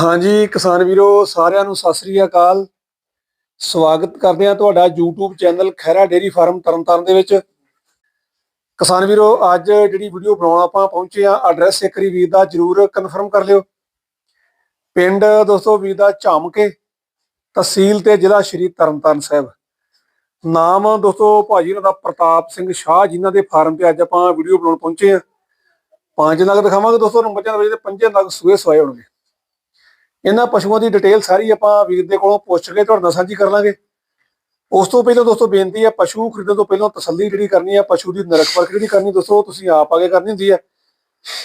ਹਾਂਜੀ, ਕਿਸਾਨ ਵੀਰੋ, ਸਾਰਿਆਂ ਨੂੰ ਸਤਿ ਸ੍ਰੀ ਅਕਾਲ। ਸਵਾਗਤ ਕਰਦੇ ਹਾਂ ਤੁਹਾਡਾ YouTube channel Khaira dairy farm Tarn Taran ਦੇ ਵਿੱਚ। ਕਿਸਾਨ ਵੀਰੋ, ਅੱਜ ਜਿਹੜੀ ਵੀਡੀਓ ਬਣਾਉਣ ਆਪਾਂ ਪਹੁੰਚੇ ਆ ਐਡਰੈਸ ਇੱਕ ਵਾਰੀ ਵੀਰ ਦਾ ਜਰੂਰ ਕਨਫਰਮ ਕਰ ਲਿਓ। ਪਿੰਡ ਦੋਸਤੋ ਵੀਰ ਦਾ ਝਾਮਕੇ, ਤਹਿਸੀਲ ਤੇ ਜ਼ਿਲ੍ਹਾ ਸ਼੍ਰੀ ਤਰਨਤਾਰਨ ਸਾਹਿਬ। ਨਾਮ ਦੋਸਤੋ ਭਾਜੀ ਉਹਨਾਂ ਦਾ ਪ੍ਰਤਾਪ ਸਿੰਘ ਸ਼ਾਹ ਜਿਨ੍ਹਾਂ ਦੇ ਫਾਰਮ ਤੇ ਅੱਜ ਆਪਾਂ ਵੀਡੀਓ ਬਣਾਉਣ ਪਹੁੰਚੇ ਆ ਪੰਜ ਨਗ ਦਿਖਾਵਾਂਗੇ ਦੋਸਤੋ, ਨੰਬਰ ਵਜੇ ਵਿੱਚ ਪੰਜੇ ਨਗ ਸੂਏ ਸਵਾਏ ਹੋਣਗੇ। ਇਹਨਾਂ ਪਸ਼ੂਆਂ ਦੀ ਡਿਟੇਲ ਸਾਰੀ ਆਪਾਂ ਵੀਰ ਦੇ ਕੋਲੋਂ ਪੁੱਛ ਕੇ ਤੁਹਾਡੇ ਨਾਲ ਸਾਂਝੀ ਕਰ ਲਾਂਗੇ। ਉਸ ਤੋਂ ਪਹਿਲਾਂ ਦੋਸਤੋ ਬੇਨਤੀ ਹੈ, ਪਸ਼ੂ ਖਰੀਦਣ ਤੋਂ ਪਹਿਲਾਂ ਤਸੱਲੀ ਜਿਹੜੀ ਕਰਨੀ ਹੈ, ਪਸ਼ੂ ਦੀ ਨਰਕ ਪਰਖ ਜਿਹੜੀ ਕਰਨੀ, ਦੋਸਤੋ ਤੁਸੀਂ ਆਪ ਆਗੇ ਕਰਨੀ ਹੁੰਦੀ ਹੈ।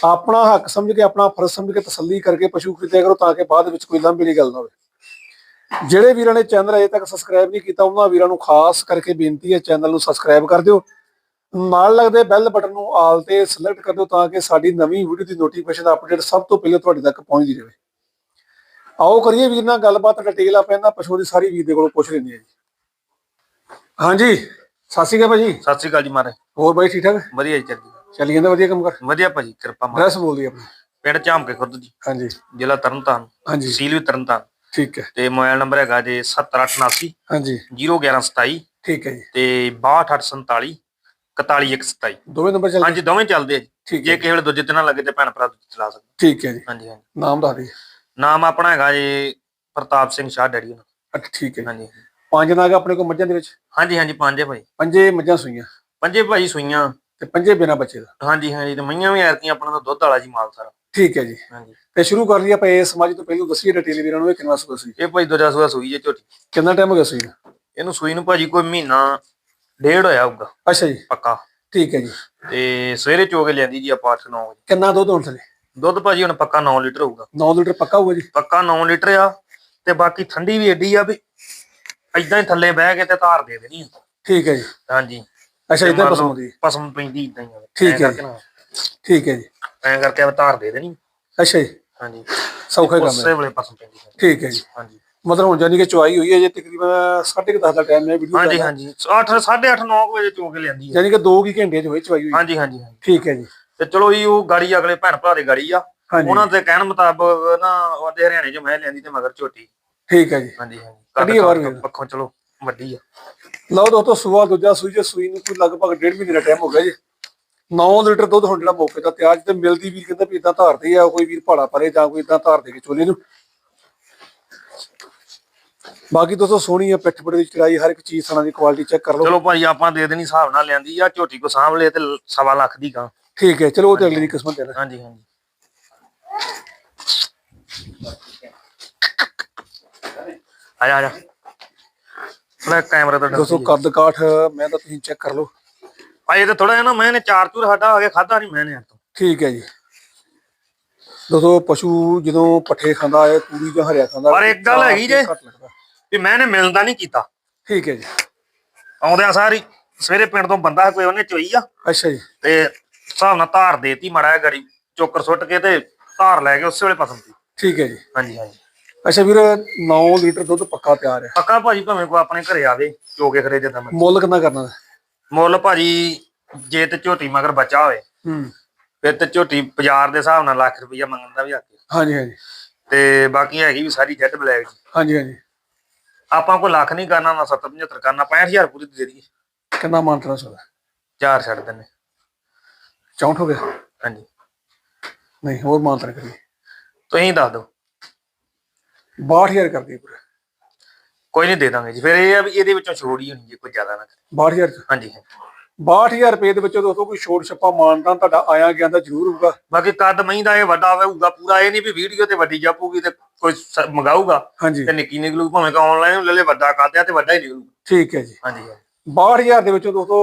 ਆਪਣਾ ਹੱਕ ਸਮਝ ਕੇ, ਆਪਣਾ ਫਰਜ਼ ਸਮਝ ਕੇ ਤਸੱਲੀ ਕਰਕੇ ਪਸ਼ੂ ਖਰੀਦਿਆ ਕਰੋ ਤਾਂ ਕਿ ਬਾਅਦ ਵਿੱਚ ਕੋਈ ਲੰਬੀ ਦੀ ਗੱਲ ਨਾ ਹੋਵੇ। ਜਿਹੜੇ ਵੀਰਾਂ ਨੇ ਚੈਨਲ ਅਜੇ ਤੱਕ ਸਬਸਕ੍ਰਾਈਬ ਨਹੀਂ ਕੀਤਾ, ਉਹਨਾਂ ਵੀਰਾਂ ਨੂੰ ਖਾਸ ਕਰਕੇ ਬੇਨਤੀ ਹੈ ਚੈਨਲ ਨੂੰ ਸਬਸਕ੍ਰਾਈਬ ਕਰ ਦਿਓ। ਨਾਲ ਲੱਗਦੇ ਬੈਲ ਬਟਨ ਨੂੰ ਆਲ ਤੇ ਸਿਲੈਕਟ ਕਰ ਦਿਓ ਤਾਂ ਕਿ ਸਾਡੀ ਨਵੀਂ ਵੀਡੀਓ ਦੀ ਨੋਟੀਫਿਕੇਸ਼ਨ ਅਪਡੇਟ ਸਭ ਤੋਂ ਪਹਿਲਾਂ ਤੁਹਾਡੇ ਤੱਕ ਪਹੁੰਚਦੀ ਰਹੇ। ਆਓ ਕਰੀਏ ਵੀਰ ਨਾਲ ਗੱਲਬਾਤ ਡਿਟੇਲ ਆਪਾਂ ਇਹਨਾਂ ਪਸ਼ੂ ਦੀ ਸਾਰੀ ਵੀਰ ਦੇ ਕੋਲੋਂ ਪੁੱਛ ਲੈਂਦੇ ਹਾਂ ਜੀ। ਹਾਂਜੀ ਸਤਿ ਸ਼੍ਰੀ ਅਕਾਲ ਭਾਜੀ। ਸਤਿ ਸ੍ਰੀ ਅਕਾਲ ਜੀ ਮਾਰੇ ਹੋਰ ਬਾਈ ਠੀਕ ਠਾਕ? ਵਧੀਆ ਜੀ ਚੱਲੀ ਚੱਲੀ ਜਾਂਦਾ ਵਧੀਆ ਕੰਮ ਕਰ। ਵਧੀਆ ਭਾਜੀ ਕਿਰਪਾ ਮਾਰੇ ਐਡਰੈਸ ਬੋਲ ਦੀ ਆਪਣਾ। ਪਿੰਡ ਝਾਮਕੇ ਖੁਰਦ ਜੀ। ਹਾਂਜੀ। ਜ਼ਿਲ੍ਹਾ ਤਰਨਤਾਰਨ। ਹਾਂਜੀ। ਤਹਿਸੀਲ ਵੀ ਤਰਨਤਾਰਨ। ਠੀਕ ਹੈ। ਤੇ ਮੋਬਾਈਲ ਨੰਬਰ ਹੈਗਾ ਜੀ 7889 ਹਾਂਜੀ। 01127 ਠੀਕ ਹੈ ਜੀ। ਤੇ 6247 41127 ਦੋਵੇਂ ਨੰਬਰ ਚੱਲ ਹਾਂਜੀ ਦੋਵੇਂ ਚੱਲਦੇ ਆ ਜੀ। ਜੇ ਕਿਸੇ ਵੇਲੇ ਦੂਜੇ ਤੇ ਨਾ ਲੱਗੇ ਤੇ ਭੈਣ ਭਰਾ ਦੂਜੇ ਚਲਾ ਸਕਦੇ। ਠੀਕ ਹੈ ਜੀ। ਹਾਂਜੀ ਹਾਂਜੀ। ਨਾਮ ਦੱਸ ਦੇ ਨਾਮ ਆਪਣਾ ਹੈਗਾ ਜੀ ਪ੍ਰਤਾਪ ਸਿੰਘ ਸ਼ਾਹ ਡੈਡੀ ਹੋਣਾ। ਅੱਛਾ ਠੀਕ ਹੈ ਹਾਂਜੀ। ਪੰਜ ਨਾਗ ਆਪਣੇ ਕੋਲ ਮੱਝਾਂ ਦੇ ਵਿੱਚ? ਹਾਂਜੀ ਹਾਂਜੀ ਪੰਜੇ ਭਾਈ। ਪੰਜੇ ਮੱਝਾਂ ਸੂਈਆਂ। ਪੰਜੇ ਭਾਈ ਸੂਈਆਂ। ਤੇ ਪੰਜੇ ਬਿਨਾ ਬੱਚੇ ਦਾ? ਹਾਂਜੀ ਹਾਂਜੀ ਤੇ ਮਈਆਂ ਵੀ ਐਰਕੀਆਂ ਆਪਣਾ ਤਾਂ ਦੁੱਧ ਵਾਲਾ ਜੀ ਮਾਲ ਸਾਰਾ। ਠੀਕ ਹੈ ਜੀ। ਹਾਂਜੀ। ਤੇ ਸ਼ੁਰੂ ਕਰ ਲਈ ਆਪਾਂ ਇਸ ਮੱਝ ਤੋਂ ਪਹਿਲਾਂ ਦੱਸੀਏ ਡਿਟੇਲ ਵੀਰਾਂ ਨੂੰ ਇਹ ਕਿੰਨਾ ਸੂਆ ਸੀ ਇਹ ਭਾਈ ਦੂਜਾ ਸੂਆ ਸੂਈ ਜੇ ਝੋਟੀ। ਕਿੰਨਾ ਟਾਈਮ ਹੋ ਗਿਆ ਸੂਈ ਨੂੰ? ਇਹਨੂੰ ਸੂਈ ਨੂੰ ਭਾਜੀ ਕੋਈ ਮਹੀਨਾ ਡੇਢ ਹੋਇਆ ਹੋਊਗਾ। ਅੱਛਾ ਜੀ। ਪੱਕਾ। ਠੀਕ ਹੈ ਜੀ। ਤੇ ਸਵੇਰੇ ਚੋ ਕੇ ਲਿਆਂਦੀ ਜੀ ਆਪਾਂ 8-9 ਵਜੇ। ਕਿੰਨਾ ਦੁੱਧ ਹੋਣ ਥਲੇ? ਦੁੱਧ ਭਾਜੀ ਹੁਣ ਪੱਕਾ 9 ਲੀਟਰ ਹੋਊਗਾ। 9 ਲੀਟਰ ਪੱਕਾ ਹੋਊਗਾ ਜੀ? ਪੱਕਾ 9 ਲੀਟਰ ਆ ਤੇ ਬਾਕੀ ਠੰਡੀ ਵੀ ਏਡੀ ਆ ਵੀ ਐਦਾਂ ਹੀ ਥੱਲੇ ਬਹਿ ਕੇ ਤੇ ਧਾਰ ਦੇ ਦੇਣੀ ਆ। ਠੀਕ ਹੈ ਜੀ। ਹਾਂਜੀ। ਅੱਛਾ ਇਦਾਂ ਪਸੰਦ ਹੁੰਦੀ ਪਸਮ ਪੈਂਦੀ ਇਦਾਂ ਹੀ ਆ। ਠੀਕ ਹੈ ਠੀਕ ਹੈ ਜੀ। ਐਂ ਕਰਕੇ ਆ ਧਾਰ ਦੇ ਦੇਣੀ। ਅੱਛਾ ਜੀ। ਹਾਂਜੀ। ਸੌਖਾ ਹੀ ਕੰਮ ਉਸੇ ਹੈ ਵੇਲੇ ਪਸਮ ਪੈਂਦੀ। ਠੀਕ ਹੈ ਜੀ। ਹਾਂਜੀ। ਮਤਲਬ ਹੁਣ ਜਾਨੀ ਕਿ ਚੁਆਈ ਹੋਈ ਹੈ ਜੇ ਤਕਰੀਬਨ 10:30 ਦਾ ਟਾਈਮ ਹੈ ਵੀਡੀਓ ਹਾਂਜੀ ਹਾਂਜੀ। 8 8:30 9 ਵਜੇ ਚੋ ਕੇ ਲਿਆਂਦੀ ਆ। ਜਾਨੀ ਕਿ 2 ਕੀ ਘੰਟੇ ਚ ਹੋਈ ਚੁਆਈ ਹੋਈ। ਹਾਂਜੀ ਹਾਂਜੀ। ਠੀਕ ਹੈ ਜੀ। ਤੇ ਚਲੋ ਜੀ ਉਹ ਗਾੜੀ ਅਗਲੇ ਭੈਣ ਭਰਾ ਦੇ ਗਾੜੀ ਆ। ਹਾਂਜੀ। ਉਹਨਾਂ ਦੇ ਕਹਿਣ ਮੁਤਾਬਕ ਨਾ ਉਹਦੇ ਹਰਿਆਣੇ ਚ ਮੈਂ ਲਿਆਂਦੀ ਤੇ ਮਗਰ ਝੋਟੀ। ਠੀਕ ਹੈ ਜੀ। ਹਾਂਜੀ ਹਾਂਜੀ। ਕੱਢੀਏ ਬਾਹਰ ਵੀ। ਪੱਖੋਂ ਚਲੋ ਵੱਡੀ ਆ। ਲਓ ਦੋਸਤੋ ਸੂਆ ਦੂਜਾ ਸੂਈ ਜੇ ਸੂਈ ਨੂੰ ਕੋਈ ਲਗਭਗ ਡੇਢ ਮਹੀਨੇ ਦਾ ਟਾਈਮ ਹੋ ਗਿਆ ਜੀ। 9 ਲੀਟਰ ਦੁੱਧ ਹੁਣ ਜਿਹੜਾ ਮੌਕੇ ਦਾ ਤਿਆਰ ਤੇ ਮਿਲਦੀ ਵੀਰ ਕਹਿੰਦਾ ਵੀ ਇਦਾਂ ਧਾਰਦੇ ਆ ਕੋਈ ਵੀਰ ਭਾੜਾ ਪਰੇ ਜਾਂ ਕੋਈ ਇਦਾਂ ਧਾਰ ਦੇ ਕੇ ਚੋਲੇ ਨੂੰ। ਬਾਕੀ ਦੋਸਤੋ ਸੋਹਣੀ ਆ ਪਿੱਠ ਪੜੇ ਦੀ ਚੜਾਈ ਹਰ ਇੱਕ ਚੀਜ਼ ਸਣਾ ਦੀ ਕੁਆਲਿਟੀ ਚੈੱਕ ਕਰ ਲਓ। ਚਲੋ ਭਾਜੀ ਆਪਾਂ ਦੇ ਦੇਣੀ ਹਿਸਾਬ ਨਾਲ ਲਿਆਂਦੀ ਆ ਝੋਟੀ ਕੋ ਸਾਂਭ ਲਏ ਤੇ ਲ- ਸਵਾ ਲੱਖ ਦੀ ਕਾਂ ਠੀਕ ਹੈ ਚਲੋ ਉਹ ਤੇ ਅਗਲੀ ਦੀ ਕਿਸਮਤ ਹੈ ਨਾ। ਹਾਂਜੀ ਹਾਂਜੀ। ਆ ਜਾ ਆ ਜਾ। ਥੋੜਾ ਕੈਮਰਾ ਤੋਂ ਦੋਸਤੋ ਕੱਦ ਕਾਠ ਮੈਂ ਤਾਂ ਤੁਸੀਂ ਚੈੱਕ ਕਰ ਲਓ। ਭਾਈ ਤੇ ਥੋੜਾ ਜਿਹਾ ਨਾ ਮੈਂ ਨੇ ਚਾਰ ਚੂਰ ਸਾਡਾ ਆ ਗਿਆ ਖਾਦਾ ਨਹੀਂ ਮੈਂ ਨੇ ਤੋਂ। ਠੀਕ ਹੈ ਜੀ। ਦੋਸਤੋ ਪਸ਼ੂ ਜਦੋਂ ਪੱਠੇ ਖਾਂਦਾ ਹੈ ਪੂਰੀ ਜਾਂ ਹਰਿਆ ਖਾਂਦਾ ਪਰ ਇੱਕ ਗੱਲ ਹੈਗੀ ਜੇ। ਵੀ ਮੈਂ ਨੇ ਮਿਲਦਾ ਨਹੀਂ ਕੀਤਾ। ਠੀਕ ਹੈ ਜੀ। ਆਉਂਦਿਆਂ ਸਾਰੀ ਸਵੇਰੇ ਪਿੰਡ ਤੋਂ ਬੰਦਾ ਕੋਈ ਉਹਨੇ ਚੋਈ ਆ। ਅੱਛਾ ਜੀ। ਤੇ ਹਿਸਾਬ ਨਾਲ ਧਾਰ ਦੇਤੀ ਮੜਾ ਗੜੀ ਚੋਕਰ ਸੁੱਟ ਕੇ ਤੇ ਧਾਰ ਲੈ ਕੇ ਉਸੇ ਵੇਲੇ ਪਸੰਦ ਸੀ ਠੀਕ ਹੈ ਜੀ। ਹਾਂਜੀ ਹਾਂਜੀ। ਅੱਛਾ ਵੀਰ 9 ਲੀਟਰ ਦੁੱਧ ਪੱਕਾ ਤਿਆਰ ਹੈ। ਪੱਕਾ ਭਾਜੀ ਭਾਵੇਂ ਕੋ ਆਪਣੇ ਘਰੇ ਆਵੇ ਚੋਕੇ ਖਰੇ ਜਦਾਂ ਮੈਂ ਮੁੱਲ ਕਿੰਨਾ ਕਰਨਾ? ਮੁੱਲ ਭਾਜੀ ਜੇ ਤੇ ਝੋਟੀ ਮਗਰ ਬੱਚਾ ਹੋਵੇ ਹੂੰ। ਫਿਰ ਤੇ ਝੋਟੀ ਬਾਜ਼ਾਰ ਦੇ ਹਿਸਾਬ ਨਾਲ ਲੱਖ ਰੁਪਈਆ ਮੰਗਣ ਦਾ ਵੀ ਆਕੇ ਹਾਂਜੀ ਹਾਂਜੀ। ਤੇ ਬਾਕੀ ਹੈਗੀ ਵੀ ਸਾਰੀ ਜੈਟ ਬਲੈਕ ਜੀ। ਹਾਂਜੀ ਹਾਂਜੀ। ਆਪਾਂ ਕੋਈ ਲੱਖ ਨਹੀਂ ਕਰਨਾ ਨਾ 70 75 ਕਰਨਾ 65000 ਪੂਰੀ ਦੇ ਦਈਏ। ਕਿੰਨਾ ਮਾਨਤਰਾ ਸੋਦਾ? ਚਾਰ ਛੱਡ ਦਿੰਨੇ 64 ਹੋ ਗਿਆ ਹਾਂਜੀ। ਨਹੀਂ ਹੋਰ ਮਾਨਤਰਾ ਕਰੀ। ਤੁਸੀਂ ਦੱਸ ਦਿਓ। 62000 ਕਰ ਦਈਏ ਪੂਰਾ। ਕੋਈ ਨਹੀਂ ਦੇ ਦਾਂਗੇ ਜੀ। ਫਿਰ ਇਹ ਆ ਵੀ ਇਹਦੇ ਵਿੱਚੋਂ ਛੋੜ ਹੀ ਹੋਣੀ ਜੇ ਕੋਈ ਜ਼ਿਆਦਾ ਨਾ ਕਰੇ। 62000 ਚ? ਹਾਂਜੀ ਹਾਂਜੀ। 62000 ਰੁਪਏ ਦੇ ਵਿੱਚੋਂ ਦੋਸਤੋ ਕੋਈ ਛੋਟ ਛੱਪਾ ਮਾਨਤਾ ਤੁਹਾਡਾ ਆਇਆ ਗਿਆ ਤਾਂ ਜ਼ਰੂਰ ਹੋਊਗਾ। ਬਾਕੀ ਕੱਦ ਮਹੀਂ ਦਾ ਇਹ ਵੱਡਾ ਹੋਊਗਾ ਪੂਰਾ। ਇਹ ਨਹੀਂ ਵੀ ਵੀਡੀਓ ਤੇ ਵੱਡੀ ਜਾਪੂਗੀ ਤੇ ਕੋਈ ਮੰਗਾਊਗਾ ਹਾਂਜੀ। ਤੇ ਨਿੱਕੀ ਨਿਕਲੂ ਭਾਵੇਂ ਕਿ ਆਨਲਾਈਨ ਲੈ ਲੈ ਵੱਡਾ ਕੱਦ ਆ ਤੇ ਵੱਡਾ ਹੀ ਨਿਕਲੂ। ਠੀਕ ਹੈ ਜੀ। ਹਾਂਜੀ 62000 ਦੇ ਵਿੱਚੋਂ ਦੋਸਤੋ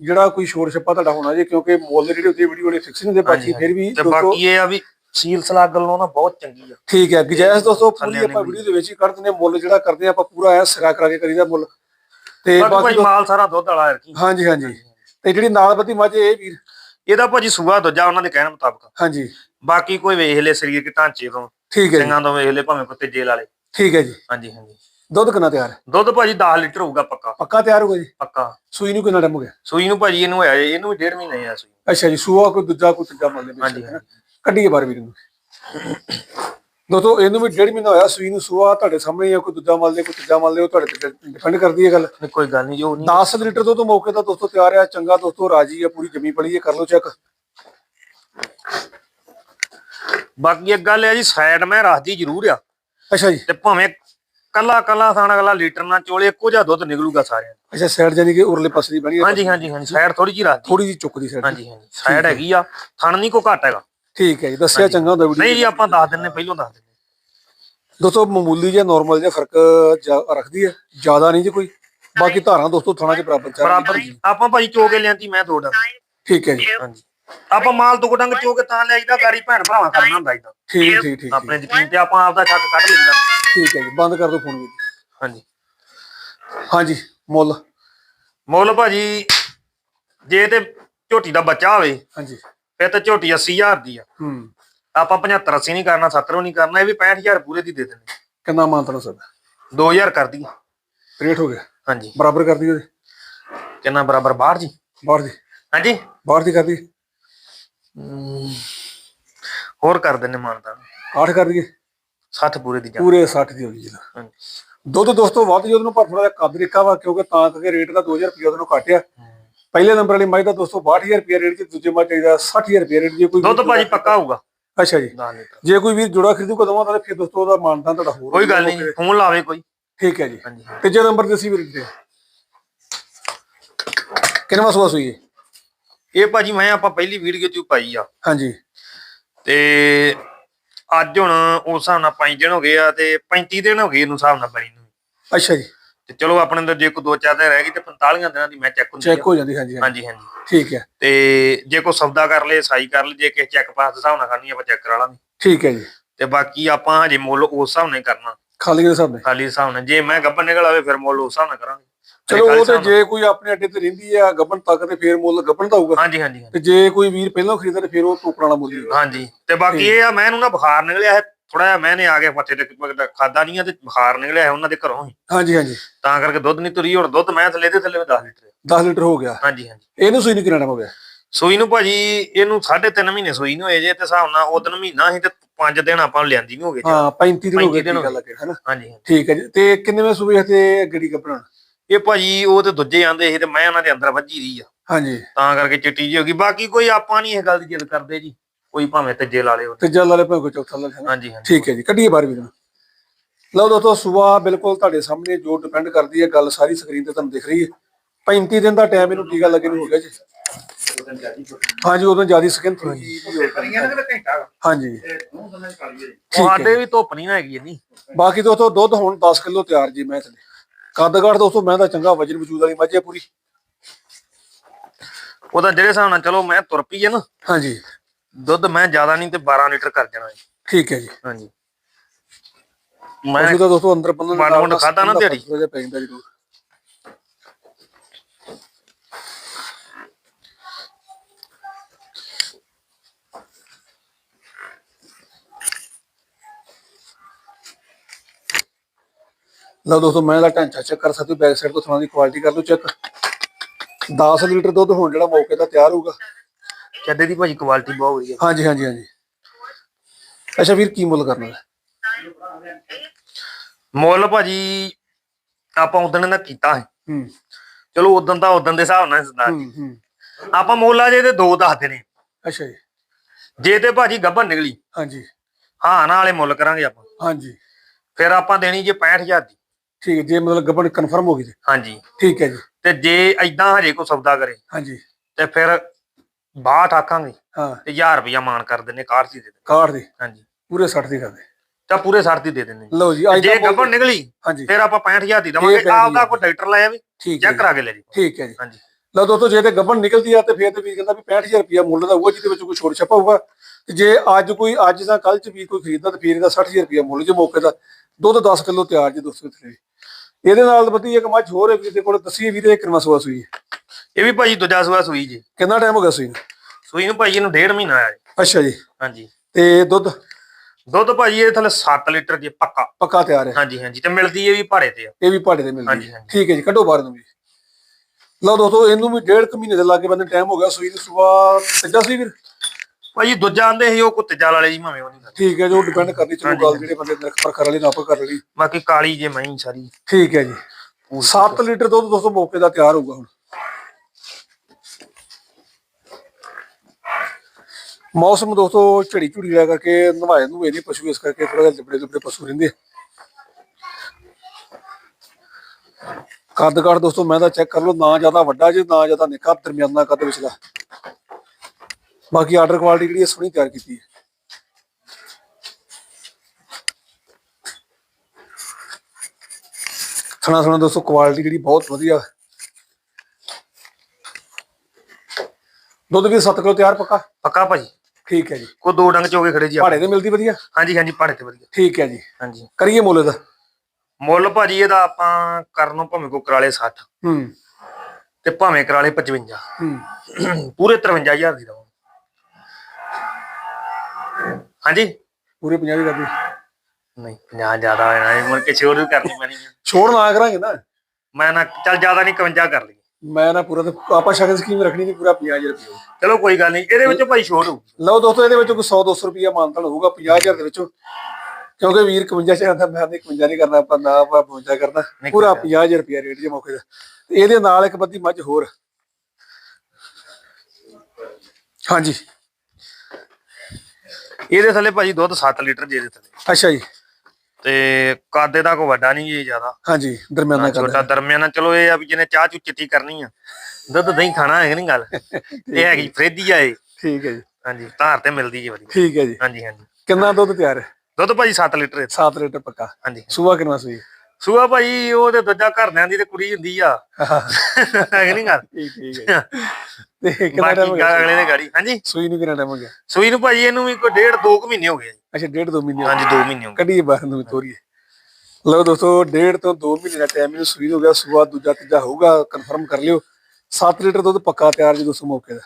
ਜਿਹੜਾ ਕੋਈ ਛੋਟ ਛੱਪਾ ਤੁਹਾਡਾ ਹੋਣਾ ਜੀ ਕਿਉਂਕਿ ਮੁੱਲ ਜਿਹੜੀ ਹੁੰਦੀ ਵੀਡੀਓ ਵਾਲੇ ਫਿਕਸ ਨਹੀਂ ਹੁੰਦੇ ਬਾਕੀ ਫਿਰ ਵੀ ਤੇ ਬਾਕੀ ਇਹ ਆ ਵੀ ਸੀਲ ਸਲਾਗ ਗੱਲੋਂ ਨਾ ਬਹੁਤ ਚੰਗੀ ਆ। ਠੀਕ ਹੈ ਗਜੈਸ ਦੋਸਤੋ ਪੂਰੀ ਆਪਾਂ ਵੀਡੀਓ ਦੇ ਵਿੱਚ ਹੀ ਕੱਢ ਦਿੰਦੇ ਮੁੱਲ ਜਿਹੜਾ ਕਰਦੇ ਆਪਾਂ ਪੂਰਾ ਐ ਸਿਰਾ ਕਰਾ ਕੇ ਕਰੀਦਾ ਮੁੱਲ। ਤੇ ਬਾਕੀ ਮਾਲ ਸਾਰਾ ਦੁੱਧ ਵਾਲਾ ਰੱਖੀ ਹਾਂਜੀ ਹਾਂਜੀ। ਤੇ ਜਿਹੜੀ ਨਾਲ ਬੱਤੀ ਮੱਝ ਇਹ ਵੀਰ? ਇਹਦਾ ਭਾਜੀ ਸੂਆ ਦੂਜਾ ਉਹਨਾਂ ਦੇ ਕਹਿਣ ਮੁਤਾਬਕ। ਹਾਂਜੀ। ਬਾਕੀ ਕੋਈ ਵੇਖ ਲੈ ਸਰੀਰ ਦੇ ਢਾਂਚੇ ਤੋਂ। ਠੀਕ ਹੈ ਜੀ। ਸਿੰਘਾਂ ਤੋਂ ਵੇਖ ਲੈ ਭਾਵੇਂ ਕੁੱਤੇ ਜੇਲ ਵਾਲੇ ਠੀਕ ਹੈ ਜੀ। ਹਾਂਜੀ ਹਾਂਜੀ। ਦੁੱਧ ਕਿੰਨਾ ਤਿਆਰ ਹੈ? ਦੁੱਧ ਭਾਜੀ 10 ਲੀਟਰ ਹੋਊਗਾ ਪੱਕਾ। ਪੱਕਾ ਤਿਆਰ ਹੋਗਾ ਜੀ? ਪੱਕਾ। ਸੂਈ ਨੂੰ ਕਿੰਨਾ ਟਾਈਮ ਹੋ ਗਿਆ? ਸੂਈ ਨੂੰ ਭਾਜੀ ਇਹਨੂੰ ਹੋਇਆ ਇਹਨੂੰ ਵੀ ਡੇਢ ਮਹੀਨੇ ਆ ਸੂਈ। ਅੱਛਾ ਜੀ ਸੂਆ ਕੋਈ ਦੂਜਾ ਕੋਈ ਤੀਜਾ ਮੰਨ ਲੈ ਹਾਂਜੀ ਕੱਢੀਏ ਬਾਰ ਵੀਰ ਨੂੰ। ਦੋਸਤੋ ਇਹਨੂੰ ਵੀ ਡੇਢ ਮਹੀਨਾ ਹੋਇਆ ਸੂਈ ਨੂੰ ਸੁਆ ਤੁਹਾਡੇ ਸਾਹਮਣੇ ਆ ਕੋਈ ਦੂਜਾ ਮਲ ਦੇ ਕੋਈ ਤੀਜਾ ਮਲ ਦੇ ਉਹ ਤੁਹਾਡੇ ਤੇ ਡਿਪੈਂਡ ਕਰਦੀ ਹੈ ਗੱਲ। ਕੋਈ ਗੱਲ ਨਹੀਂ ਜੋ ਨਹੀਂ। 10 ਲੀਟਰ ਦੁੱਧ ਮੌਕੇ ਦਾ ਦੋਸਤੋ ਤਿਆਰ ਆ ਚੰਗਾ ਦੋਸਤੋ ਰਾਜੀ ਆ ਪੂਰੀ ਜਮੀ ਪੜੀ ਹੈ ਕਰ ਲਓ ਚੈੱਕ ਬਾਕੀ ਇੱਕ ਗੱਲ ਹੈ ਜੀ ਸਾਈਡ ਮੈਂ ਰੱਖਦੀ ਜ਼ਰੂਰ ਆ। ਅੱਛਾ ਜੀ। ਤੇ ਭਾਵੇਂ ਕੱਲਾ ਕੱਲਾ ਥਾਣਾ ਕੱਲਾ ਲੀਟਰ ਨਾਲ ਚੋਲੇ ਇੱਕੋ ਜਿਹਾ ਦੁੱਧ ਨਿਕਲੂਗਾ ਸਾਰਿਆਂ ਦਾ। ਅੱਛਾ ਸਾਈਡ ਜਾਨੀ ਕਿ ਉਰਲੇ ਪਾਸੇ ਦੀ ਬਣੀ ਹੈ ਹਾਂਜੀ ਹਾਂਜੀ ਹਾਂਜੀ ਸਾਈਡ ਥੋੜੀ ਜਿਹੀ ਰੱਖਦੀ ਥੋੜੀ ਜਿਹੀ ਚੁੱਕਦੀ ਸਾਈਡ ਹਾਂਜੀ ਹਾਂਜੀ ਸਾਈਡ ਹੈਗੀ ਆ ਥਣ ਨਹੀਂ ਕੋ ਘੱਟ ਹੈਗਾ। ਠੀਕ ਹੈ ਜੀ ਦੱਸਿਆ ਚੰਗਾ ਹੁੰਦਾ ਵੀਡੀਓ ਨਹੀਂ ਜੀ ਆਪਾਂ ਦੱਸ ਦਿੰਨੇ ਪਹਿਲਾਂ ਦੱਸ ਦਿੰਨੇ ਦੋਸਤੋ ਮਾਮੂਲੀ ਜਿਹਾ ਨਾਰਮਲ ਜਿਹਾ ਫ਼ਰਕ ਜਾ- ਰੱਖਦੀ ਹੈ? ਜ਼ਿਆਦਾ ਨਹੀਂ ਜੀ ਕੋਈ? ਬਾਕੀ ਧਾਰਾਂ ਦੋਸਤੋ ਥਾਣਾ ਦੇ ਬਰਾਬਰ ਚੱਲ ਬਰਾਬਰ ਆਪਾਂ ਭਾਈ ਚੋ ਕੇ ਲਿਆਂਦੀ ਮੈਂ ਦੋ ਡੰਗ ਠੀਕ ਹੈ ਜੀ। ਹਾਂਜੀ। ਆਪਾਂ ਮਾਲ ਦੋ ਡੰਗ ਚੋ ਕੇ ਤਾਂ ਲਿਆਈਦਾ ਗਾੜੀ ਭੈਣ ਭਰਾਵਾਂ ਕਰਨਾ ਹੁੰਦਾ ਇਦਾਂ ਠੀਕ ਠੀਕ ਠੀਕ ਆਪਣੇ ਯਕੀਨ ਤੇ ਆਪਾਂ ਆਪਦਾ ਛੱਕ ਕੱਢ ਲੈਂਦਾ ਠੀਕ ਹੈ ਜੀ ਬੰਦ ਕਰ ਦਿਓ ਫੋਨ ਵੀ ਹਾਂਜੀ। ਹਾਂਜੀ ਮੁੱਲ। ਮੁੱਲ ਭਾਜੀ ਜੇ ਤੇ ਝੋਟੀ ਦਾ ਬੱਚਾ ਹੋਵੇ ਹਾਂਜੀ। ਫਿਰ ਤੇ ਝੋਟੀ 80000 ਦੀ ਆ। ਹੂੰ। ਆਪਾਂ 75 80 ਨਹੀਂ ਕਰਨਾ 70 ਨਹੀਂ ਕਰਨਾ ਇਹ ਵੀ 65000 ਪੂਰੇ ਦੀ ਦੇ ਦਿੰਦੇ ਕਿੰਨਾ ਮਾਨਤਨਾ ਸਰ? 2000 ਕਰ ਦੀ ਰੇਟ ਹੋ ਗਿਆ? ਹਾਂਜੀ। ਬਰਾਬਰ ਕਰ ਜੀ ਕਿੰਨਾ ਬਰਾਬਰ? ਬਾਹਰ ਜੀ। ਬਾਹਰ ਦੀ? ਹਾਂਜੀ। ਬਾਹਰ ਦੀ ਕਰ ਦੀ ਹੋਰ ਕਰ ਦਿੰਨੇ ਮਾਨਤਾ 8 ਕਰ ਦਈਏ? 60 ਪੂਰੇ ਦੀ ਜਾ ਪੂਰੇ 60 ਦੀ ਜੀ। ਹਾਂਜੀ। ਦੁੱਧ ਦੋਸਤੋ ਵੱਧ ਜੀ ਉਹਨੂੰ ਪਰ ਥੋੜਾ ਜਿਹਾ ਕੱਦ ਰਿਕਾ ਵਾ ਕਿਉਂਕਿ ਤਾਂ ਕਰਕੇ ਰੇਟ ਦਾ 2000 ਰੁਪਏ ਉਹਨੂੰ ਘਟਿਆ ਪਹਿਲੇ ਨੰਬਰ ਵਾਲੀ ਮੱਝ ਦਾ ਦੋਸਤੋ 62000 ਰੁਪਏ ਰੇਟ ਤੇ ਦੂਜੇ ਮੱਝ ਚਾਹੀਦਾ 60000 ਰੁਪਏ ਰੇਟ ਜੇ ਕੋਈ ਦੁੱਧ ਭਾਜੀ ਪੱਕਾ ਹੋਊਗਾ? ਅੱਛਾ ਜੀ। 10 ਲੀਟਰ ਜੇ ਕੋਈ ਵੀਰ ਜੋੜਾ ਖਰੀਦੂ ਕਦੋਂ ਤਾਂ ਫਿਰ ਦੋਸਤੋ ਉਹਦਾ ਮਾਨਤਾਨ ਤੁਹਾਡਾ ਹੋਰ ਕੋਈ ਗੱਲ ਨਹੀਂ ਫੋਨ ਲਾਵੇ ਕੋਈ। ਠੀਕ ਹੈ ਜੀ। ਤੀਜੇ ਨੰਬਰ ਤੇ ਅਸੀਂ ਵੀਰ ਦੇ ਕਿੰਨਾ ਸਵਾਸ ਹੋਈ ਹੈ? ਇਹ ਭਾਜੀ ਮੈਂ ਆਪਾਂ ਪਹਿਲੀ ਵੀਡੀਓ ਚ ਪਾਈ ਆ। ਹਾਂਜੀ। ਤੇ ਅੱਜ ਹੁਣ ਉਸ ਹਿਸਾਬ ਨਾਲ 5 ਦਿਨ ਹੋ ਗਏ ਆ ਤੇ 35 ਦਿਨ ਹੋ ਗਏ ਇਹਨੂੰ ਹਿਸਾਬ ਨਾਲ ਬਣੀ ਨੂੰ। ਅੱਛਾ ਜੀ। ਤੇ ਚਲੋ ਆਪਣੇ ਅੰਦਰ ਜੇ ਦੋ ਚਾਰ ਦਿਨ ਰਹਿ ਗਈ ਤੇ 45 ਦਿਨਾਂ ਦੀ ਮੈਂ ਚੈੱਕ ਹੁੰਦੀ ਚੈੱਕ ਹੋ ਜਾਂਦੀ ਹਾਂਜੀ ਹਾਂਜੀ। ਹਾਂਜੀ ਠੀਕ ਹੈ। ਤੇ ਜੇ ਕੋਈ ਸੌਦਾ ਕਰ ਲੇ ਸਾਈ ਕਰ ਲੇ ਜੇ ਕਿਸੇ ਚੈੱਕ ਪਾਸ ਦੇ ਹਿਸਾਬ ਨਾਲ ਕਰਨੀ ਆਪਾਂ ਚੈੱਕ ਕਰਾ ਲਾਂਗੇ। ਠੀਕ ਹੈ ਜੀ। ਤੇ ਬਾਕੀ ਆਪਾਂ ਹਜੇ ਮੁੱਲ ਉਸ ਹਿਸਾਬ ਨਾਲ ਕਰਨਾ। ਖਾਲੀ ਦੇ ਹਿਸਾਬ ਨਾਲ? ਖਾਲੀ ਹਿਸਾਬ ਨਾਲ। ਜੇ ਮੈਂ ਗੱਬਨ ਨਿਕਲ ਆਵੇ ਫਿਰ ਮੁੱਲ ਉਸ ਹਿਸਾਬ ਨਾਲ ਕਰਾਂਗੇ। ਚਲੋ ਉਹ ਤੇ। ਜੇ ਕੋਈ ਆਪਣੇ ਅੱਡੇ ਤੇ ਰਹਿੰਦੀ ਆ ਗੱਬਣ ਤੱਕ ਤੇ ਫੇਰ ਮੁੱਲ ਗੱਬਣ ਦਾ ਹੋਊਗਾ। ਹਾਂਜੀ ਹਾਂਜੀ। ਤੇ ਜੇ ਕੋਈ ਵੀਰ ਪਹਿਲਾਂ ਖਰੀਦਦਾ ਤੇ ਫੇਰ ਉਹ ਟੋਕਣ ਵਾਲਾ ਮੁੱਲ ਹੀ ਹੋਊਗਾ। ਹਾਂਜੀ ਤੇ ਬਾਕੀ ਇਹ ਆ ਮੈਂ ਇਹਨੂੰ ਨਾ ਬੁਖਾਰ ਨਿਕਲਿਆ ਹੈ ਥੋੜਾ ਜਿਹਾ ਮੈਨੇ ਆ ਕੇ ਫੱਟੇ ਤੇ ਖਾਦਾ ਨਹੀਂ ਆ ਤੇ ਬੁਖਾਰ ਨਿਕਲਿਆ ਹੈ ਉਹਨਾਂ ਦੇ ਘਰੋਂ ਹੀ। ਹਾਂਜੀ ਹਾਂਜੀ। ਤਾਂ ਕਰਕੇ ਦੁੱਧ ਨਹੀਂ ਤੁਰੀ ਹੁਣ ਦੁੱਧ ਮੈਂ ਥੱਲੇ ਦੇ ਥੱਲੇ 10 ਲੀਟਰ। 10 ਲੀਟਰ ਹੋ ਗਿਆ। ਹਾਂਜੀ ਹਾਂਜੀ। ਇਹਨੂੰ ਸੂਈ ਨੂੰ ਕਿੰਨਾ ਟਾਈਮ ਹੋ ਗਿਆ? ਸੂਈ ਨੂੰ ਭਾਜੀ ਇਹਨੂੰ 3.5 ਮਹੀਨੇ ਸੂਈ ਨੂੰ ਹੋਏ ਜੇ ਤੇ ਹਿਸਾਬ ਨਾਲ ਉਦੋਂ ਮਹੀਨਾ ਸੀ ਤੇ 5 ਦਿਨ ਆਪਾਂ ਨੂੰ ਲਿਆਂਦੀ ਨਹੀਂ ਹੋ ਗਏ ਹਾਂ 35 ਦਿਨ ਹੋ ਗਏ 35 ਦਿਨ ਹੋ ਗੱਲ ਲੱਗੇ ਹੈਨਾ? ਹਾਂਜੀ। ਠੀਕ ਹੈ ਜੀ। ਤੇ ਕਿੰਨੇ ਵੇ ਸੂਬੇ ਤੇ ਗੱਡੀ ਗੱਬਣ ਇਹ ਭਾਜੀ ਉਹ ਤੇ ਦੂਜੇ ਆਂਦੇ ਸੀ ਤੇ ਮੈਂ ਉਹਨਾਂ ਦੇ ਅੰਦਰ ਵੱਜੀ ਰਹੀ ਆ। ਹਾਂਜੀ। ਤਾਂ ਕਰਕੇ ਚਿੱਟੀ ਜੀ ਹੋ ਗਈ। ਬਾਕੀ ਕੋਈ ਆਪਾਂ ਨਹੀਂ ਇਹ ਗੱਲ ਦੀ ਜਿੱਦ ਕਰਦੇ ਜੀ। ਕੋਈ ਭਾਵੇਂ ਤੱਜੇ ਲਾ ਲਿਓ। ਤੇ ਜਲ ਵਾਲੇ ਭਾਵੇਂ ਕੋਈ ਚੌਥਾ ਲੈ ਹਾਂਜੀ ਹਾਂਜੀ। ਠੀਕ ਹੈ ਜੀ। ਕੱਢੀਏ ਬਾਹਰ ਵੀ ਨਾ ਲਓ ਦੋਸਤੋ ਸਵੇਰ ਬਿਲਕੁਲ ਤੁਹਾਡੇ ਸਾਹਮਣੇ ਜੋ ਡਿਪੈਂਡ ਕਰਦੀ ਹੈ ਗੱਲ ਸਾਰੀ ਸਕਰੀਨ ਤੇ ਤੁਹਾਨੂੰ ਦਿਖ ਰਹੀ ਹੈ। 35 ਦਿਨ ਦਾ ਟਾਈਮ ਇਹਨੂੰ ਟੀਕਾ ਲੱਗੇ ਨੂੰ ਹੋ ਗਿਆ ਜੀ। ਹਾਂਜੀ ਉਦੋਂ ਜ਼ਿਆਦਾ ਸਕਿਨ ਥੋੜੀ ਹਾਂਜੀ। ਸਾਡੇ ਵੀ ਧੁੱਪ ਨਹੀਂ ਨਾ ਹੈਗੀ ਇੰਨੀ। ਬਾਕੀ ਦੋਸਤੋ ਦੁੱਧ ਹੁਣ 10 ਕਿਲੋ ਤਿਆਰ ਜੀ ਮੈਂ ਥਲੇ। ਕੱਦਗੜ ਦੋਸਤੋ ਮੈਂ ਤਾਂ ਚੰਗਾ ਵਜਨ ਵਜੂਦ ਵਾਲੀ ਮੱਝ ਹੈ ਪੂਰੀ ਉਹਦਾ ਜਿਹੜੇ ਹਿਸਾਬ ਨਾਲ ਚਲੋ ਮੈਂ ਤੁਰ ਪਈ ਹੈ ਨਾ ਹਾਂਜੀ। ਦੁੱਧ ਮੈਂ ਜ਼ਿਆਦਾ ਨਹੀਂ ਤੇ 12 ਲੀਟਰ ਕਰ ਜਾਣਾ ਜੀ। ਠੀਕ ਹੈ ਜੀ। ਹਾਂਜੀ। ਮੈਂ ਦੋਸਤੋ ਅੰਦਰ ਬੰਨਣ ਮਾੜਾ ਮੋਟਾ ਖਾਧਾ ਨਾ ਦਿਹਾੜੀ। ਥੋੜਾ ਜਿਹਾ ਪੈ ਜਾਂਦਾ ਜ਼ਰੂਰ ਲਓ ਦੋਸਤੋ ਮੈਂ ਦਾ ਢਾਂਚਾ ਚੈੱਕ ਕਰ ਸਕਦੇ ਹੋ ਬੈਕ ਸਾਈਡ ਤੋਂ ਥਣਾ ਦੀ ਕੁਆਲਿਟੀ ਕਰ ਲਓ ਚੈੱਕ 10 ਲੀਟਰ ਦੁੱਧ ਹੁਣ ਜਿਹੜਾ ਮੌਕੇ ਦਾ ਤਿਆਰ ਹੋਊਗਾ। ਚੱਡੇ ਦੀ ਭਾਜੀ ਕੁਆਲਿਟੀ ਬਹੁਤ ਵਧੀਆ। ਹਾਂਜੀ ਹਾਂਜੀ ਹਾਂਜੀ। ਅੱਛਾ ਵੀਰ ਕੀ ਮੁੱਲ ਕਰਨਾ ਹੈ? ਮੁੱਲ ਭਾਜੀ ਆਪਾਂ ਉਦਣ ਦਾ ਕੀਤਾ ਹੈ ਹੂੰ। ਚਲੋ ਉਦੋਂ ਤਾਂ ਉਦੋਂ ਦੇ ਹਿਸਾਬ ਨਾਲ ਹੂੰ ਆਪਾਂ ਮੁੱਲ ਆ ਜੇ ਤੇ ਦੋ ਦੱਸਦੇ ਨੇ ਅੱਛਾ ਜੀ। ਜੇ ਤੇ ਭਾਜੀ ਗੱਭਣ ਨਿਕਲੀ। ਹਾਂਜੀ। ਹਾਂ ਨਾ ਵਾਲੇ ਮੁੱਲ ਕਰਾਂਗੇ ਆਪਾਂ। ਹਾਂਜੀ। ਫਿਰ ਆਪਾਂ ਦੇਣੀ ਜੇ 65000 ਦੀ। ਠੀਕ ਹੈ ਜੇ ਮਤਲਬ ਗੱਬਣ ਕਨਫਰਮ ਹੋ ਗਈ ਤੇ। ਹਾਂਜੀ। ਠੀਕ ਹੈ ਜੀ। ਤੇ ਜੇ ਐਦਾਂ ਹਜੇ ਕੋ ਸੌਦਾ ਕਰੇ ਹਾਂਜੀ। ਤੇ ਫਿਰ 62 ਆਖਾਂਗੇ ਹਾਂ। ਤੇ 1000 ਰੁਪਇਆ ਮਾਨ ਕਰ ਦਿੰਨੇ ਕਾਰ ਦੀ ਦੇ ਕਾਰਡ ਦੇ? ਹਾਂਜੀ। ਪੂਰੇ 60 ਦੀ ਕਰਦੇ। ਤਾਂ ਪੂਰੇ 60 ਦੀ ਦੇ ਦਿੰਨੇ ਜੀ। ਲਓ ਜੀ ਜੇ ਗੱਭਣ ਨਿਕਲੀ ਹਾਂਜੀ। ਫਿਰ ਆਪਾਂ 65000 ਦੀ ਦਵਾਂਗੇ ਆਪਦਾ ਕੋਈ ਡਾਕਟਰ ਲਾਇਆ ਵੀ ਚੈੱਕ ਜੀ, ਕਰਾ ਕੇ ਲੈ ਜੀ ਠੀਕ ਹੈ ਜੀ। ਹਾਂਜੀ। ਲਓ ਦੋਸਤੋ ਜੇ ਤੇ ਗੱਬਣ ਨਿਕਲਦੀ ਆ ਤੇ ਫਿਰ ਤੇ ਵੀ ਕਹਿੰਦਾ ਵੀ 65000 ਰੁਪਇਆ ਮੁੱਲ ਦਾ ਹੋਊਗਾ ਜਿਹਦੇ ਵਿੱਚ ਕੋਈ ਛੋਟ ਛਪਾ ਹੋਊਗਾ। ਤੇ ਜੇ ਅੱਜ ਕੋਈ ਅੱਜ ਜਾਂ ਕੱਲ ਚ ਵੀ ਕੋਈ ਖਰੀਦਦਾ ਤੇ ਫਿਰ ਇਹਦਾ 60000 ਰੁਪਇਆ ਮੁੱਲ ਜੇ ਮੌਕੇ ਦਾ। ਦੁੱਧ 10 ਕਿਲੋ ਤਿਆਰ ਜੀ ਦੋਸਤੋ ਇੱਥੇ। ਇਹਦੇ ਨਾਲ ਵਧੀ ਇੱਕ ਮੱਝ ਹੋਰ ਹੈ ਵੀ ਕੋਲ ਦੱਸੀਏ ਵੀਰੇ ਕਿੰਨਾ ਸਵਾ ਸੂਈ ਹੈ? ਇਹ ਵੀ ਭਾਜੀ ਦੂਜਾ ਸੂਆ ਸੂਈ ਜੀ। ਕਿੰਨਾ ਟਾਈਮ ਹੋ ਗਿਆ ਸੂਈ ਨੂੰ? ਸੂਈ ਨੂੰ ਭਾਜੀ ਇਹਨੂੰ ਡੇਢ ਮਹੀਨਾ ਆਇਆ ਜੀ। ਅੱਛਾ ਜੀ। ਹਾਂਜੀ। ਤੇ ਦੁੱਧ? ਦੁੱਧ ਭਾਜੀ ਇਹ ਥੱਲੇ 7 ਲੀਟਰ ਜੀ ਪੱਕਾ। ਪੱਕਾ ਤਿਆਰ ਹੈ। ਹਾਂਜੀ ਹਾਂਜੀ। ਤੇ ਮਿਲਦੀ ਇਹ ਵੀ ਭਾੜੇ ਤੇ ਆ। ਇਹ ਵੀ ਪਹਾੜੇ ਤੇ ਮਿਲਦੀ ਹਾਂਜੀ, ਹੈ। ਹਾਂਜੀ। ਠੀਕ ਹੈ ਜੀ ਕੱਢੋ ਬਾਹਰ ਨੂੰ ਵੀ। ਲਓ ਦੋਸਤੋ ਇਹਨੂੰ ਵੀ ਡੇਢ ਕੁ ਮਹੀਨੇ ਦੇ ਲਾਗੇ ਬੰਦੇ ਟਾਈਮ ਹੋ ਗਿਆ ਸੂਈ ਨੂੰ ਸਵੇਰ ਤੱਜਾ ਸੀ ਵੀਰ? ਭਾਜੀ ਦੂਜਾ ਆਂਦੇ ਸੀ ਉਹ ਕੁੱਤੇ ਜਾਲ ਵਾਲੇ ਜੀ ਭਾਵੇਂ ਉਹ ਨਹੀਂ ਠੀਕ ਹੈ ਜੋ ਡਿਪੈਂਡ ਕਰਦੀ ਚਲੋ ਗੱਲ ਜਿਹੜੇ ਬੰਦੇ ਨਰਖ ਪਰਖ ਵਾਲੇ ਨਾਪ ਕਰ ਲਈ। ਬਾਕੀ ਕਾਲੀ ਜੇ ਮਹੀਂ ਸਾਰੀ। ਠੀਕ ਹੈ ਜੀ। 7 ਲੀਟਰ ਦੁੱਧ ਦੋਸਤੋ ਮੌਕੇ ਦਾ ਤਿਆਰ ਹੋਊਗਾ ਹੁਣ। ਮੌਸਮ ਦੋਸਤੋ ਝੜੀ ਝੁੜੀ ਲਿਆ ਕਰਕੇ ਨਵਾਏ ਨੂੰ ਨਹੀਂ ਪਸ਼ੂ ਇਸ ਕਰਕੇ ਥੋੜਾ ਜਿਹਾ ਲਿਬੜੇ ਲਿਬੜੇ ਪਸ਼ੂ ਰਹਿੰਦੇ। ਕੱਦ ਕਾਠ ਦੋਸਤੋ ਮੈਂ ਤਾਂ ਚੈੱਕ ਕਰ ਲਓ ਨਾ ਜ਼ਿਆਦਾ ਵੱਡਾ ਜੇ ਨਾ ਜ਼ਿਆਦਾ ਨਿੱਕਾ ਦਰਮਿਆਨਾ ਕੱਦ ਵਿਚਲਾ ਬਾਕੀ ਆਰਡਰ ਕੁਆਲਿਟੀ ਜਿਹੜੀ ਹੈ ਸੋਹਣੀ ਤਿਆਰ ਕੀਤੀ ਹੈ। ਥਣਾ ਥਣਾ ਦੋਸਤੋ ਕੁਆਲਿਟੀ ਜਿਹੜੀ ਬਹੁਤ ਵਧੀਆ। ਦੁੱਧ ਵੀ 7 ਕਿਲੋ ਤਿਆਰ ਪੱਕਾ? ਪੱਕਾ ਭਾਜੀ। ਠੀਕ ਹੈ ਜੀ। ਕੋ ਦੋ ਡੰਗ ਚੋਗੇ ਖੜੇ ਜੀ ਆਪਾਂ। ਭਾੜੇ ਤੇ ਮਿਲਦੀ ਵਧੀਆ? ਹਾਂਜੀ ਹਾਂਜੀ ਪਾੜੇ ਤੇ ਵਧੀਆ। ਠੀਕ ਹੈ ਜੀ। ਹਾਂਜੀ। ਕਰੀਏ ਮੁੱਲ ਦਾ ਮੁੱਲ ਭਾਜੀ ਇਹਦਾ ਆਪਾਂ ਕਰਨੋਂ ਭਾਵੇਂ ਕੋ ਕਰਾਲੇ 60 ਹੂੰ। ਤੇ ਭਾਵੇਂ ਕਰਾਲੇ 55 ਹੂੰ। ਪੂਰੇ 53000 ਦੀ ਦਵਾਂ ਹਾਂਜੀ? ਪੂਰੇ 50 ਦੀ ਕਰਦੀ ਨਹੀਂ 50 ਜ਼ਿਆਦਾ ਹੋਣਾ ਇਹ ਮੁੜ ਕੇ ਸ਼ੋਰ ਵੀ ਕਰਨੀ ਪੈਣੀ ਹੈ ਛੋੜ ਨਾ ਕਰਾਂਗੇ ਨਾ। ਮੈਂ ਨਾ ਚੱਲ ਜ਼ਿਆਦਾ ਨਹੀਂ 51 ਕਰ ਲਈ ਮੈਂ ਨਾ ਪੂਰਾ ਤੇ ਆਪਾਂ ਸ਼ਗਨ ਸਕੀਮ ਰੱਖਣੀ ਨਹੀਂ ਪੂਰਾ 50000 ਰੁਪਏ। ਚਲੋ ਕੋਈ ਗੱਲ ਨਹੀਂ ਇਹਦੇ ਵਿੱਚ ਭਾਈ ਛੋੜ। ਹੋਊ ਲਓ ਦੋਸਤੋ ਇਹਦੇ ਵਿੱਚੋਂ ਕੋਈ 100 200 ਰੁਪਿਆ ਮਾਨਤਨ ਹੋਊਗਾ 50000 ਦੇ ਵਿੱਚੋਂ। ਕਿਉਂਕਿ ਵੀਰ 51 ਚ ਆਂਦਾ ਮੈਂ ਨਹੀਂ 51 ਨਹੀਂ ਕਰਨਾ ਆਪਾਂ ਨਾ ਆਪਾਂ 52 ਕਰਨਾ। ਪੂਰਾ ਕਰਨਾ। 50000 ਰੁਪਿਆ ਰੇਟ ਜੇ ਮੌਕੇ ਦਾ ਤੇ ਇਹਦੇ ਨਾਲ ਇੱਕ ਬੱਦੀ ਮੱਝ ਹੋਰ। ਹਾਂਜੀ। ਇਹਦੇ ਥੱਲੇ ਭਾਜੀ ਦੁੱਧ 7 ਲੀਟਰ ਜੇ ਇਹਦੇ ਥੱਲੇ। ਅੱਛਾ ਜੀ। ਤੇ ਕਾਦੇ ਦਾ ਕੋਈ ਵੱਡਾ ਨਹੀਂ ਜੀ ਜ਼ਿਆਦਾ। ਹਾਂਜੀ ਦਰਮਿਆਨਾ ਕਰ ਛੋਟਾ ਦਰਮਿਆਨਾ ਚਲੋ ਇਹ ਆ ਵੀ ਜਿਹਨੇ ਚਾਹ ਚੂ ਚਿੱਟੀ ਕਰਨੀ ਆ ਦੁੱਧ ਦਹੀਂ ਖਾਣਾ ਹੈ ਨਹੀਂ ਗੱਲ? ਇਹ ਹੈਗੀ ਫਰੇਦੀ ਆ ਇਹ। ਠੀਕ ਹੈ ਜੀ। ਹਾਂਜੀ ਧਾਰ ਤੇ ਮਿਲਦੀ ਜੀ ਵਧੀਆ। ਠੀਕ ਹੈ ਜੀ। ਹਾਂਜੀ ਹਾਂਜੀ। ਕਿੰਨਾ ਦੁੱਧ ਤਿਆਰ ਹੈ? ਦੁੱਧ ਭਾਜੀ 7 ਲੀਟਰ ਹੈ। 7 ਲੀਟਰ ਪੱਕਾ। ਹਾਂਜੀ। ਸੂਆ ਕਿੰਨਾ ਸੂਈ? ਸੂਆ ਭਾਜੀ ਉਹ ਤੇ ਦੂਜਾ ਘਰਦਿਆਂ ਦੀ ਤੇ ਕੁੜੀ ਹੁੰਦੀ ਆ। ਹੈ ਨਹੀਂ ਗੱਲ? ਠੀਕ ਠੀਕ ਹੈ ਤੇ ਕਿੰਨਾ ਬਾਕੀ ਟਾਈਮ ਹੋ ਗਿਆ? ਅਗਲੇ ਨੇ ਗਾੜੀ। ਹਾਂਜੀ? ਸੂਈ ਨੂੰ ਕਿੰਨਾ ਟਾਈਮ ਹੋ ਗਿਆ? ਸੂਈ ਨੂੰ ਭਾਜੀ ਇਹਨੂੰ ਵੀ ਕੋਈ ਡੇਢ ਦੋ ਕੁ ਮਹੀਨੇ ਹੋ ਗਏ। ਅੱਛਾ ਡੇਢ ਦੋ ਮਹੀਨੇ। ਹਾਂਜੀ 2 ਮਹੀਨੇ ਹੋ ਗਏ। ਕੱਢੀਏ ਬਾਹਰ ਨੂੰ ਤੋਰੀਏ। ਲਓ ਦੋਸਤੋ ਡੇਢ ਤੋਂ 2 ਮਹੀਨੇ ਦਾ ਟਾਈਮ ਇਹਨੂੰ ਸੂਈ ਹੋ ਗਿਆ। ਸੂਆ ਦੂਜਾ ਤੀਜਾ ਹੋਊਗਾ ਕਨਫਰਮ ਕਰ ਲਿਓ। 7 ਲੀਟਰ ਦੁੱਧ ਪੱਕਾ ਤਿਆਰ ਜੀ ਦੋਸਤੋ ਮੌਕੇ ਦਾ।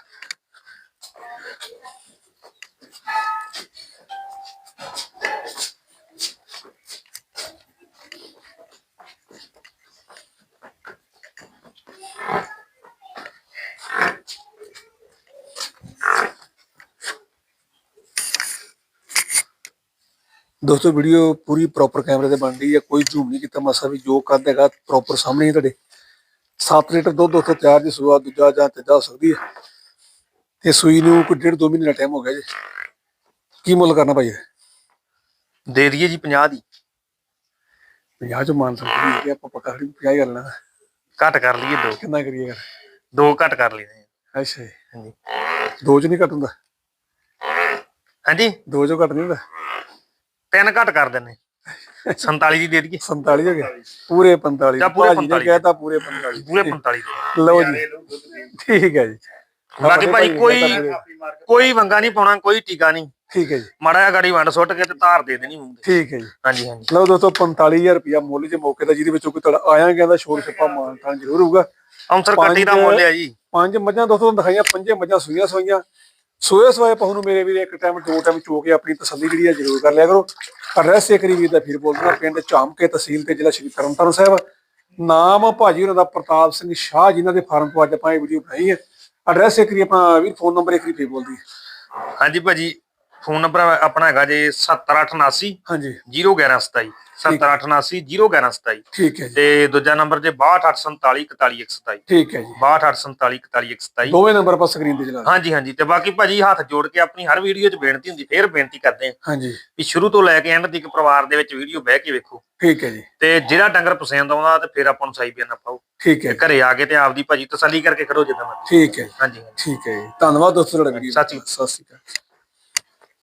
ਦੋਸਤੋ ਵੀਡੀਓ ਪੂਰੀ ਪ੍ਰੋਪਰ ਕੈਮਰੇ ਤੇ ਬਣ ਰਹੀ ਹੈ। ਕੋਈ ਝੂਮ ਨਹੀਂ ਕੀਤਾ ਮਸਾ ਵੀ ਜੋ ਕੱਦ ਹੈਗਾ ਪ੍ਰੋਪਰ ਸਾਹਮਣੇ ਹੀ ਤੁਹਾਡੇ। 7 ਲੀਟਰ ਦੁੱਧ ਦੋਸਤੋ ਤਿਆਰ ਜੀ ਸੂਆ ਦੂਜਾ ਜਾਂ ਤੀਜਾ ਹੋ ਸਕਦੀ ਹੈ। ਤੇ ਸੂਈ ਨੂੰ ਕੋਈ ਡੇਢ ਦੋ ਮਹੀਨੇ ਦਾ ਟਾਈਮ ਹੋ ਗਿਆ ਜੀ। ਕੀ ਮੁੱਲ ਕਰਨਾ ਭਾਈ ਦੇ ਦਈਏ ਜੀ 50 ਦੀ। 50 ਚ ਮਾਨ ਸਕਦੀ ਹੈ ਆਪਾਂ ਪੱਕਾ ਖੜੀ 50 ਕਰ ਲੈਣਾ। ਘੱਟ ਕਰ ਲਈਏ ਦੋ। ਕਿੰਨਾ ਕਰੀਏ ਯਾਰ? ਦੋ ਘੱਟ ਕਰ ਲਈਏ ਅੱਛਾ ਜੀ। ਹਾਂਜੀ। ਦੋ ਚ ਨਹੀਂ ਘੱਟ ਹੁੰਦਾ? ਹਾਂਜੀ। ਦੋ ਚੋਂ ਘੱਟ ਨਹੀਂ ਹੁੰਦਾ? ਤਿੰਨ ਘੱਟ ਕਰ ਦਿੰਨੇ 47 ਦੀ ਦੇ ਦਈਏ। 47 ਹੋ ਗਿਆ ਪੂਰੇ 45 ਜਾਂ ਪੂਰੇ ਭਾਜੀ ਨੇ 45 ਕਹਿਤਾ ਪੂਰੇ 45 ਪੂਰੇ 45 ਦੇ। ਲਓ ਜੀ। ਠੀਕ ਹੈ ਜੀ। ਬਾਕੀ ਭਾਈ ਕੋਈ ਕੋਈ ਵੰਗਾ ਨਹੀਂ ਪਾਉਣਾ ਕੋਈ ਟੀਕਾ ਨਹੀਂ। ਠੀਕ ਹੈ ਜੀ। ਮਾੜਾ ਜਿਹਾ ਗਾੜੀ ਵੰਡ ਸੁੱਟ ਕੇ ਤੇ ਧਾਰ ਦੇ ਦੇਣੀ ਹੁੰਦੀ ਠੀਕ ਹੈ ਜੀ। ਹਾਂਜੀ ਹਾਂਜੀ। ਲਓ ਦੋਸਤੋ 45000 ਰੁਪਇਆ ਮੁੱਲ ਜੇ ਮੌਕੇ ਦਾ ਜਿਹਦੇ ਵਿੱਚੋਂ ਕੋਈ ਤੁਹਾਡਾ ਆਇਆ ਗਿਆ ਦਾ ਛੋੜ ਛੱਪਾ ਮਾਨਤਾਂ ਜ਼ਰੂਰ ਹੋਊਗਾ। ਅੰਸਰ ਕੱਟੀ ਦਾ ਮੁੱਲ ਆ ਜੀ। ਪੰਜ ਮੱਝਾਂ ਦੋਸਤੋ ਦਿਖਾਈਆਂ ਪੰਜੇ ਮੱਝਾਂ ਸੂਈਆਂ ਸੋਈਆਂ। ਸੋਏ ਸਵਾਏ ਪਹੂ ਨੂੰ ਮੇਰੇ ਵੀਰੇ ਇੱਕ ਟਾਈਮ ਦੋ ਟਾਈਮ ਚੋ ਕੇ ਆਪਣੀ ਤਸੱਲੀ ਜਿਹੜੀ ਆ ਜ਼ਰੂਰ ਕਰ ਲਿਆ ਕਰੋ। ਐਡਰੈਸ ਇੱਕ ਵਾਰੀ ਵੀਰ ਦਾ ਫਿਰ ਬੋਲ ਦੂੰਗਾ ਪਿੰਡ ਝਾਮਕੇ ਤਹਿਸੀਲ ਤੇ ਜ਼ਿਲ੍ਹਾ ਸ਼੍ਰੀ ਤਰਨਤਾਰਨ ਸਾਹਿਬ। ਨਾਮ ਭਾਜੀ ਉਹਨਾਂ ਦਾ ਪ੍ਰਤਾਪ ਸਿੰਘ ਸ਼ਾਹ ਜਿਨ੍ਹਾਂ ਦੇ ਫਾਰਮ ਤੋਂ ਅੱਜ ਆਪਾਂ ਇਹ ਵੀਡੀਓ ਬਣਾਈ ਹੈ। ਐਡਰੈਸ ਇੱਕ ਵਾਰੀ ਆਪਣਾ ਵੀਰ ਫੋਨ ਨੰਬਰ ਇੱਕ ਵਾਰੀ ਫੇਰ ਬੋਲਦੀ ਹਾਂਜੀ ਭਾਜੀ ਫੋਨ ਨੰਬਰ ਆਪਣਾ ਹੈਗਾ ਜੇ 7879 ਹਾਂਜੀ। 0127 7879 0127 ਠੀਕ ਹੈ। ਜੀ। ਤੇ ਦੂਜਾ ਨੰਬਰ ਜੇ 6247 41127 ਠੀਕ ਹੈ ਜੀ। 6247 41127 ਦੋਵੇਂ ਨੰਬਰ ਆਪਾਂ ਸਕਰੀਨ ਤੇ ਚਲਾ। ਹਾਂਜੀ ਹਾਂਜੀ। ਤੇ ਬਾਕੀ ਭਾਜੀ ਹੱਥ ਜੋੜ ਕੇ ਆਪਣੀ ਹਰ ਵੀਡੀਓ 'ਚ ਬੇਨਤੀ ਹੁੰਦੀ ਫੇਰ ਬੇਨਤੀ ਕਰਦੇ ਆਂ ਹਾਂਜੀ। ਵੀ ਸ਼ੁਰੂ ਤੋਂ ਲੈ ਕੇ ਐਂਡ ਤੱਕ ਪਰਿਵਾਰ ਦੇ ਵਿੱਚ ਵੀਡੀਓ ਬਹਿ ਕੇ ਵੇਖੋ। ਠੀਕ ਹੈ ਜੀ। ਤੇ ਜਿਹੜਾ ਡੰਗਰ ਪਸੰਦ ਆਉਂਦਾ ਤੇ ਫਿਰ ਆਪਾਂ ਨੂੰ ਸਾਈ ਬਿਆਨਾ ਪਾਓ। ਠੀਕ ਹੈ ਘਰੇ ਆ ਕੇ ਤੇ ਆਪਦੀ ਭਾਜੀ ਤਸੱਲੀ ਕਰਕੇ ਖੜੋ ਜਿੱਦਾਂ ਮਰਜ਼ੀ। ਠੀਕ ਹੈ ਹਾਂਜੀ ਠੀਕ ਹੈ ਧੰਨਵਾਦ ਦੋਸਤੋ ਤੁਹਾਡਾ ਵੀਡੀਓ ਸਤਿ ਸ਼੍ਰੀ ਸਤਿ ਸ਼੍ਰੀ ਅਕਾਲ।